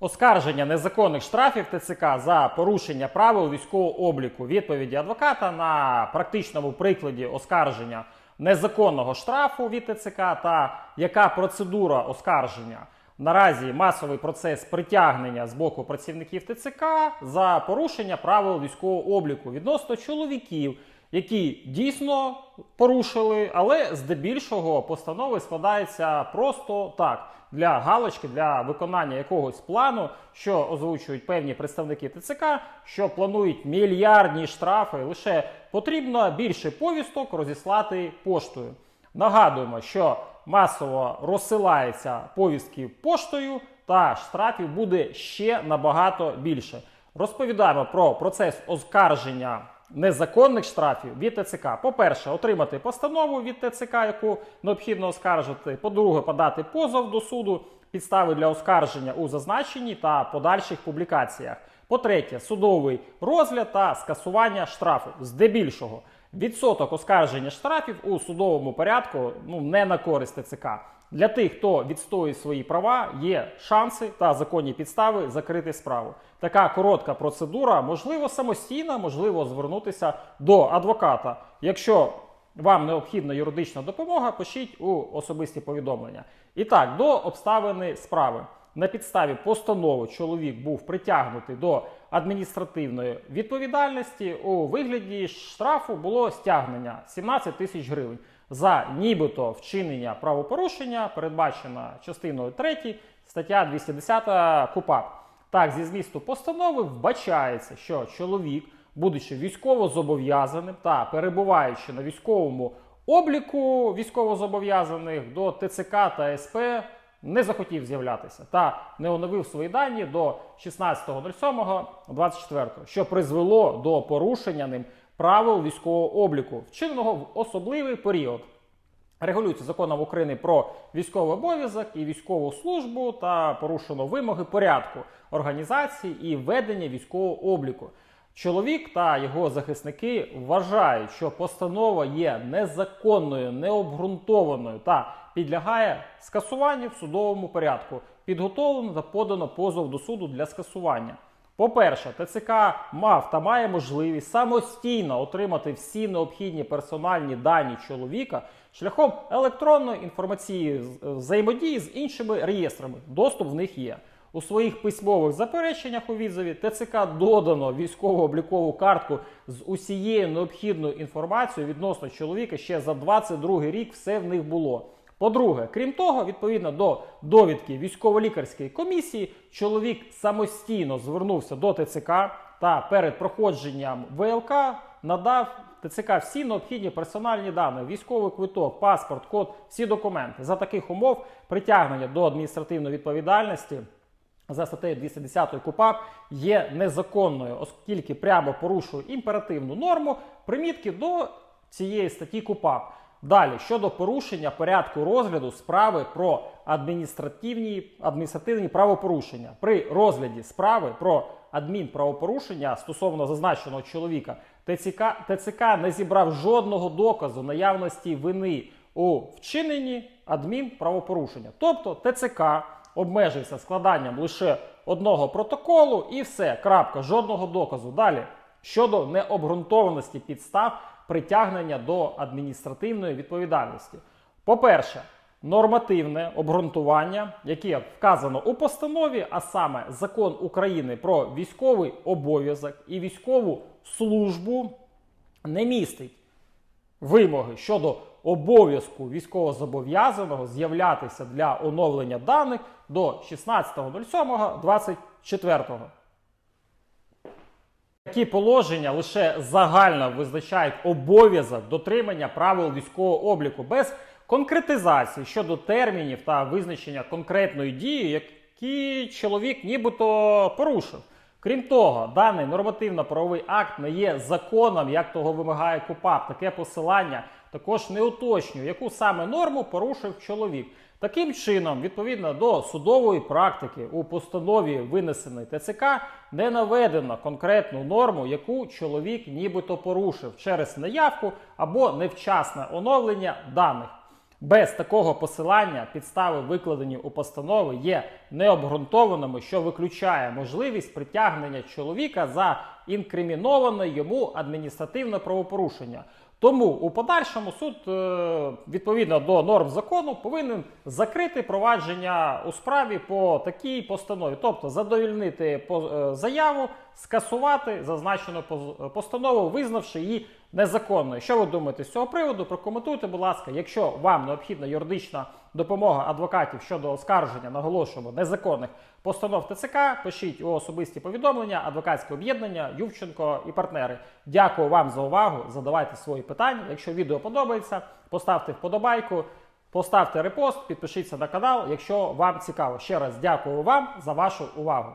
Оскарження незаконних штрафів ТЦК за порушення правил військового обліку. Відповіді адвоката на практичному прикладі оскарження незаконного штрафу від ТЦК та яка процедура оскарження. Наразі масовий процес притягнення з боку працівників ТЦК за порушення правил військового обліку відносно чоловіків, які дійсно порушили, але здебільшого постанови складаються просто так для галочки, для виконання якогось плану, що озвучують певні представники ТЦК, що планують мільярдні штрафи. Лише потрібно більше повісток розіслати поштою. Нагадуємо, що масово розсилаються повістки поштою, та штрафів буде ще набагато більше. Розповідаємо про процес оскарження незаконних штрафів від ТЦК. По-перше, отримати постанову від ТЦК, яку необхідно оскаржити. По-друге, подати позов до суду, підстави для оскарження у зазначенні та подальших публікаціях. По-третє, судовий розгляд та скасування штрафу. Здебільшого відсоток оскарження штрафів у судовому порядку ну не на користь ТЦК. Для тих, хто відстоює свої права, є шанси та законні підстави закрити справу. Така коротка процедура, можливо, самостійна, можливо, звернутися до адвоката. Якщо вам необхідна юридична допомога, пишіть у особисті повідомлення. І так, до обставини справи. На підставі постанови чоловік був притягнутий до адміністративної відповідальності. У вигляді штрафу було стягнення 17 тисяч гривень за нібито вчинення правопорушення, передбачена частиною 3 стаття 210 КУПАП. Так, зі змісту постанови вбачається, що чоловік, будучи військово зобов'язаним та перебуваючи на військовому обліку військовозобов'язаних до ТЦК та СП, не захотів з'являтися та не оновив свої дані до 16.07.24, що призвело до порушення ним правил військового обліку, вчиненого в особливий період. Регулюється законом України про військовий обов'язок і військову службу та порушено вимоги порядку організації і ведення військового обліку. Чоловік та його захисники вважають, що постанова є незаконною, необґрунтованою та підлягає скасуванню в судовому порядку. Підготовлено та подано позов до суду для скасування. По-перше, ТЦК мав та має можливість самостійно отримати всі необхідні персональні дані чоловіка шляхом електронної інформації взаємодії з іншими реєстрами. Доступ в них є. У своїх письмових запереченнях у відзові ТЦК додано військово-облікову картку з усією необхідною інформацією відносно чоловіка ще за 22 рік все в них було. По-друге, крім того, відповідно до довідки військово-лікарської комісії, чоловік самостійно звернувся до ТЦК та перед проходженням ВЛК надав ТЦК всі необхідні персональні дані: військовий квиток, паспорт, код, всі документи. За таких умов притягнення до адміністративної відповідальності за статтею 210 КУПАП є незаконною, оскільки прямо порушує імперативну норму примітки до цієї статті КУПАП. Далі щодо порушення порядку розгляду справи про адміністративні адміністративні правопорушення при розгляді справи про адмінправопорушення стосовно зазначеного чоловіка, ТЦК, ТЦК не зібрав жодного доказу наявності вини у вчиненні адмінправопорушення. Тобто ТЦК обмежився складанням лише одного протоколу і все. Крапка, жодного доказу. Далі щодо необґрунтованості підстав притягнення до адміністративної відповідальності. По-перше, нормативне обґрунтування, яке вказано у постанові, а саме закон України про військовий обов'язок і військову службу, не містить вимоги щодо обов'язку військовозобов'язаного з'являтися для оновлення даних до 16.07.24. Такі положення лише загально визначають обов'язок дотримання правил військового обліку без конкретизації щодо термінів та визначення конкретної дії, які чоловік нібито порушив. Крім того, даний нормативно-правовий акт не є законом, як того вимагає КУПАП. Таке посилання також не уточнює, яку саме норму порушив чоловік. Таким чином, відповідно до судової практики, у постанові винесеної ТЦК не наведено конкретну норму, яку чоловік нібито порушив через неявку або невчасне оновлення даних. Без такого посилання підстави, викладені у постанови, є необґрунтованими, що виключає можливість притягнення чоловіка за інкриміноване йому адміністративне правопорушення. Тому у подальшому суд, е, відповідно до норм закону, повинен закрити провадження у справі по такій постанові, тобто задовільнити е, заяву, скасувати зазначену поз- постанову, визнавши її незаконною. Що ви думаєте з цього приводу? Прокоментуйте, будь ласка. Якщо вам необхідна юридична допомога адвокатів щодо оскарження, наголошуємо, незаконних постанов ТЦК, пишіть у особисті повідомлення, адвокатське об'єднання, Ювченко і партнери. Дякую вам за увагу. Задавайте свої питання. Якщо відео подобається, поставте вподобайку. Поставте репост, підпишіться на канал, якщо вам цікаво. Ще раз дякую вам за вашу увагу.